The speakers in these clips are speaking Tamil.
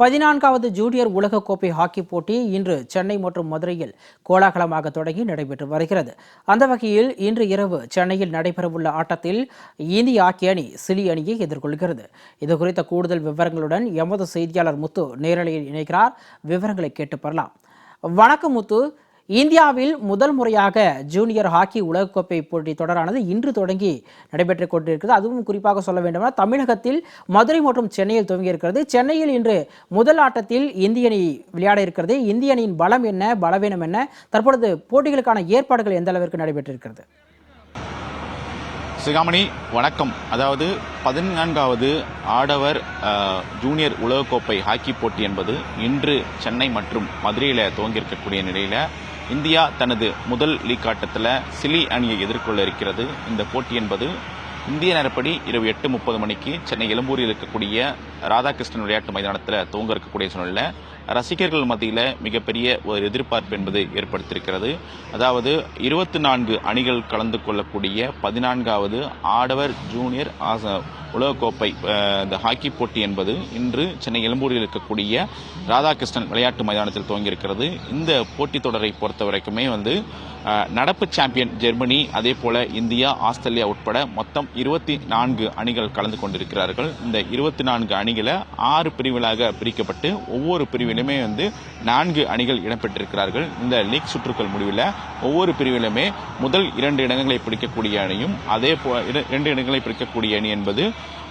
பதினான்காவது ஜூனியர் உலகக்கோப்பை ஹாக்கி போட்டி இன்று சென்னை மற்றும் மதுரையில் கோலாகலமாக தொடங்கி நடைபெற்று வருகிறது. அந்த வகையில் இன்று இரவு சென்னையில் நடைபெறவுள்ள ஆட்டத்தில் இந்திய ஹாக்கி அணி சிலி அணியை எதிர்கொள்கிறது. இது குறித்த கூடுதல் விவரங்களுடன் எமது செய்தியாளர் முத்து நேரலையில் இணைக்கிறார் விவரங்களை கேட்டு பெறலாம். வணக்கம் முத்து. இந்தியாவில் முதல் முறையாக ஜூனியர் ஹாக்கி உலகக்கோப்பை போட்டி தொடரானது இன்று தொடங்கி நடைபெற்றுக் கொண்டிருக்கிறது. அதுவும் குறிப்பாக சொல்ல வேண்டுமென தமிழகத்தில் மதுரை மற்றும் சென்னையில் துவங்கியிருக்கிறது சென்னையில் இன்று முதல் ஆட்டத்தில் இந்திய அணி விளையாட இருக்கிறது. இந்திய அணியின் பலம் என்ன பலவீனம் என்ன தற்பொழுது போட்டிகளுக்கான ஏற்பாடுகள் எந்த அளவிற்கு நடைபெற்றிருக்கிறது? சிகாமணி வணக்கம். அதாவது பதினான்காவது ஆடவர் ஜூனியர் உலகக்கோப்பை ஹாக்கி போட்டி என்பது இன்று சென்னை மற்றும் மதுரையில் துவங்கியிருக்கக்கூடிய நிலையில் இந்தியா தனது முதல் லீக் ஆட்டத்தில் சிலி அணியை எதிர்கொள்ள இருக்கிறது. இந்த போட்டி என்பது இந்திய நேரப்படி இரவு எட்டு முப்பது மணிக்கு சென்னை எழும்பூரில் இருக்கக்கூடிய ராதாகிருஷ்ணன் விளையாட்டு மைதானத்தில் துவங்க இருக்கக்கூடிய சூழ்நிலை ரசிகர்கள் மத்தியில் மிகப்பெரிய ஒரு எதிர்பார்ப்பு என்பது ஏற்படுத்தியிருக்கிறது. அதாவது இருபத்தி நான்கு அணிகள் கலந்து கொள்ளக்கூடிய பதினான்காவது ஆடவர் ஜூனியர் ஆச- உலகக்கோப்பை இந்த ஹாக்கி போட்டி என்பது இன்று சென்னை எழும்பூரில் இருக்கக்கூடிய ராதாகிருஷ்ணன் விளையாட்டு மைதானத்தில் துவங்கியிருக்கிறது. இந்த போட்டித் தொடரை பொறுத்த வரைக்குமே வந்து நடப்பு சாம்பியன் ஜெர்மனி அதே போல இந்தியா ஆஸ்திரேலியா உட்பட மொத்தம் இருபத்தி நான்கு அணிகள் கலந்து கொண்டிருக்கிறார்கள். இந்த இருபத்தி நான்கு அணிகளை ஆறு பிரிவுகளாக பிரிக்கப்பட்டு ஒவ்வொரு பிரிவிலுமே வந்து நான்கு அணிகள் இடம்பெற்றிருக்கிறார்கள். இந்த லீக் சுற்றுக்கள் முடிவில் ஒவ்வொரு பிரிவிலுமே முதல் இரண்டு இடங்களை பிடிக்கக்கூடிய அணியும் அதே போ இரண்டு இடங்களை பிடிக்கக்கூடிய அணி என்பது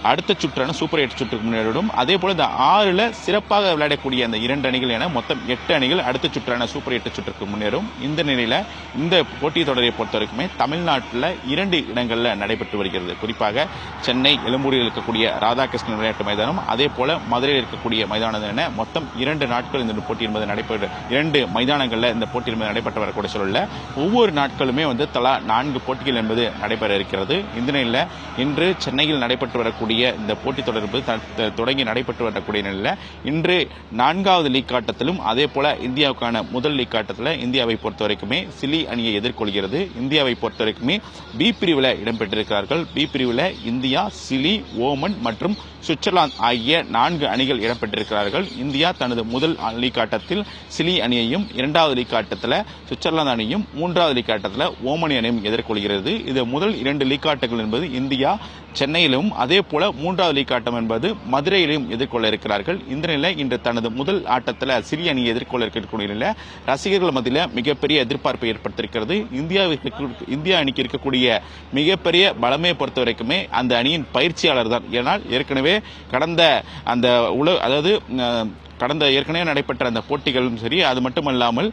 அடுத்த சுற்றான சூப்பர் எயிட் சுற்றுக்கு முன்னேறிடும் அதே போல் இந்த ஆறில் சிறப்பாக விளையாடக்கூடிய அந்த இரண்டு அணிகள் என மொத்தம் எட்டு அணிகள் அடுத்த சுற்றான சூப்பர் எயிட் சுற்றுக்கு முன்னேறும். இந்த நிலையில் இந்த போட்டித் தொடரை பொறுத்த வரைக்குமே தமிழ்நாட்டில் இரண்டு இடங்களில் நடைபெற்று வருகிறது. குறிப்பாக சென்னை எழும்பூரில் இருக்கக்கூடிய ராதாகிருஷ்ணன் விளையாட்டு மைதானம் அதே போல் மதுரையில் இருக்கக்கூடிய மைதானம் என மொத்தம் இரண்டு நாட்கள் இந்த போட்டி என்பது நடைபெற இரண்டு மைதானங்களில் இந்த போட்டி என்பது நடைபெற்று வரக்கூடிய சூழலில் ஒவ்வொரு நாட்களுமே வந்து தலா நான்கு போட்டிகள் என்பது நடைபெற இருக்கிறது. இந்த நிலையில் இன்று சென்னையில் நடைபெற்று வரக்கூடிய இந்த போட்டித் தொடர் என்பது தொடங்கி நடைபெற்று வரக்கூடிய நிலையில் இன்று நான்காவது லீக் ஆட்டத்திலும் அதே போல இந்தியாவுக்கான முதல் லீக் ஆட்டத்தில் இந்தியாவை பொறுத்த வரைக்குமே சிலி அணியை எதிர்கொள்கிறது. இந்தியாவை பொறுத்த வரைக்குமே பி பிரிவில் இடம்பெற்றிருக்கிறார்கள் பி பிரிவில் இந்தியா சிலி ஓமன் மற்றும் சுவிட்சர்லாந்து ஆகிய நான்கு அணிகள் இடம்பெற்றிருக்கிறார்கள் இந்தியா தனது முதல் லீக் ஆட்டத்தில் சிலி அணியையும் இரண்டாவது லீக் ஆட்டத்தில் சுவிட்சர்லாந்து அணியும் மூன்றாவது லீக் ஆட்டத்தில் ஓமனி அணியும் எதிர்கொள்கிறது. இது முதல் இரண்டு லீக் ஆட்டங்கள் என்பது இந்தியா சென்னையிலும் அதே போல மூன்றாவது லீக் ஆட்டம் என்பது மதுரையிலையும் எதிர்கொள்ள இருக்கிறார்கள். இந்த நிலை இன்று தனது முதல் ஆட்டத்தில் சிறிய அணியை எதிர்கொள்ள இருக்கக்கூடிய நிலையில் ரசிகர்கள் மத்தியில் மிகப்பெரிய எதிர்பார்ப்பை ஏற்படுத்தியிருக்கிறது இந்தியாவிற்கு இந்தியா அணிக்கு இருக்கக்கூடிய மிகப்பெரிய பலமையை பொறுத்த வரைக்குமே அந்த அணியின் பயிற்சியாளர் தான். ஏனால் ஏற்கனவே கடந்த அந்த உல அதாவது கடந்த ஏற்கனவே நடைபெற்ற அந்த போட்டிகளும் சரி அது மட்டுமல்லாமல்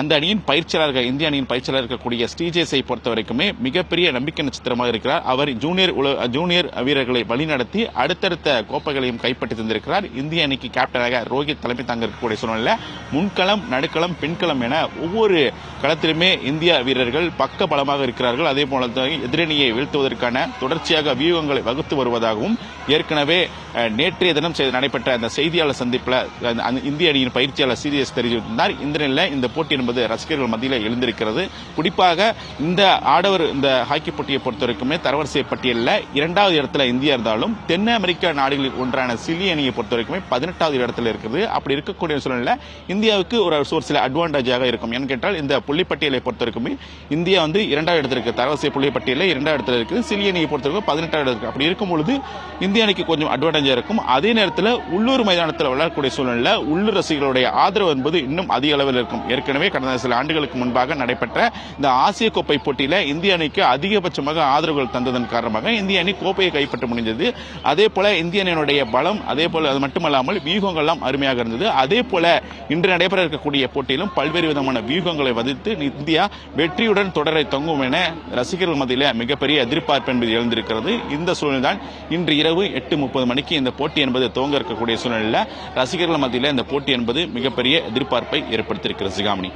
அந்த அணியின் பயிற்சியாளர்கள் இந்திய அணியின் பயிற்சியாளர் இருக்கக்கூடிய ஸ்ரீஜேஸை பொறுத்த வரைக்குமே மிகப்பெரிய நம்பிக்கை நட்சத்திரமாக இருக்கிறார். அவர் ஜூனியர் உல ஜூனியர் வீரர்களை வழிநடத்தி அடுத்தடுத்த கோப்பைகளையும் கைப்பற்றி தந்திருக்கிறார். இந்திய அணிக்கு கேப்டனாக ரோஹித் தலைமை தாங்க இருக்கக்கூடிய சூழ்நிலை முன்களம் நடுக்களம் பின்களம் என ஒவ்வொரு களத்திலுமே இந்திய வீரர்கள் பக்க பலமாக இருக்கிறார்கள். அதே போல தான் எதிரணியை வீழ்த்துவதற்கான தொடர்ச்சியாக வியூகங்களை வகுத்து வருவதாகவும் ஏற்கனவே நேற்றைய தினம் நடைபெற்ற அந்த செய்தியாளர் சந்திப்பில் அந்த அந்த இந்திய அணியின் பயிற்சியாளர் சீரியஸ் தெரிவித்திருந்தார் இந்த நிலையில் இந்த போட்டி என்பது ரசிகர்கள் மத்தியில் எழுந்திருக்கிறது. குறிப்பாக இந்த ஆடவர் இந்த ஹாக்கி போட்டியை பொறுத்தவரைக்குமே தரவரிசை பட்டியலில் இரண்டாவது இடத்துல இந்தியா இருந்தாலும் தென் அமெரிக்க நாடுகளில் ஒன்றான சிலி அணியை பொறுத்தவரைக்குமே பதினெட்டாவது இடத்துல இருக்குது. அப்படி இருக்கக்கூடிய சூழ்நிலை இந்தியாவுக்கு ஒரு ஒரு சில அட்வான்டேஜாக இருக்கும். ஏன்னு கேட்டால் இந்த புள்ளிப்பட்டியலை பொறுத்தவரைக்குமே இந்தியா வந்து இரண்டாவது இடத்துல இருக்கு. தரவரிசை புள்ளிப்பட்டியலில் இரண்டாவது இடத்துல இருக்குது. சிலி அணியை பொறுத்தவரைக்கும் பதினெட்டாவது இடத்துல அப்படி இருக்கும் பொழுது இந்திய அணிக்கு கொஞ்சம் அட்வான்டேஜ் இருக்கும் அதே நேரத்தில் உள்ளூர் மைதானத்தில் விளையாடக்கூடிய சூழ்நிலையில் உள்ளூர் ரசிகர்களுடைய ஆதரவு என்பது இன்னும் அதிக அளவில் இருக்கும். ஏற்கனவே கடந்த சில ஆண்டுகளுக்கு முன்பாக நடைபெற்ற இந்த ஆசிய கோப்பை போட்டியில் இந்திய அணிக்கு அதிகபட்சமாக ஆதரவுகள் தந்ததன் காரணமாக இந்திய அணி கோப்பையை கைப்பற்ற முடிந்தது அதே போல இந்திய அணியினுடைய பலம் அதே போல அது மட்டுமல்லாமல் வியூகங்கள்லாம் அருமையாக இருந்தது. அதே போல இன்று நடைபெற இருக்கக்கூடிய போட்டியிலும் பல்வேறு விதமான வியூகங்களை வதித்து இந்தியா வெற்றியுடன் தொடரை தொங்கும் என ரசிகர்கள் மத்தியில் மிகப்பெரிய எதிர்பார்ப்பு என்பது எழுந்திருக்கிறது. இந்த சூழ்நிலைதான் இன்று இரவு எட்டு முப்பது மணிக்கு மணிக்கு இந்த போட்டி என்பது துவங்க இருக்கக்கூடிய சூழ்நிலையில் ரசிகர்கள் மத்தியில் இந்த போட்டி என்பது மிகப்பெரிய எதிர்பார்ப்பை ஏற்படுத்தியிருக்கிறது சிகாமணி.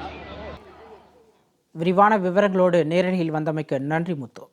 விரிவான விவரங்களோடு நேரடியில் வந்தமைக்கு நன்றி முத்து.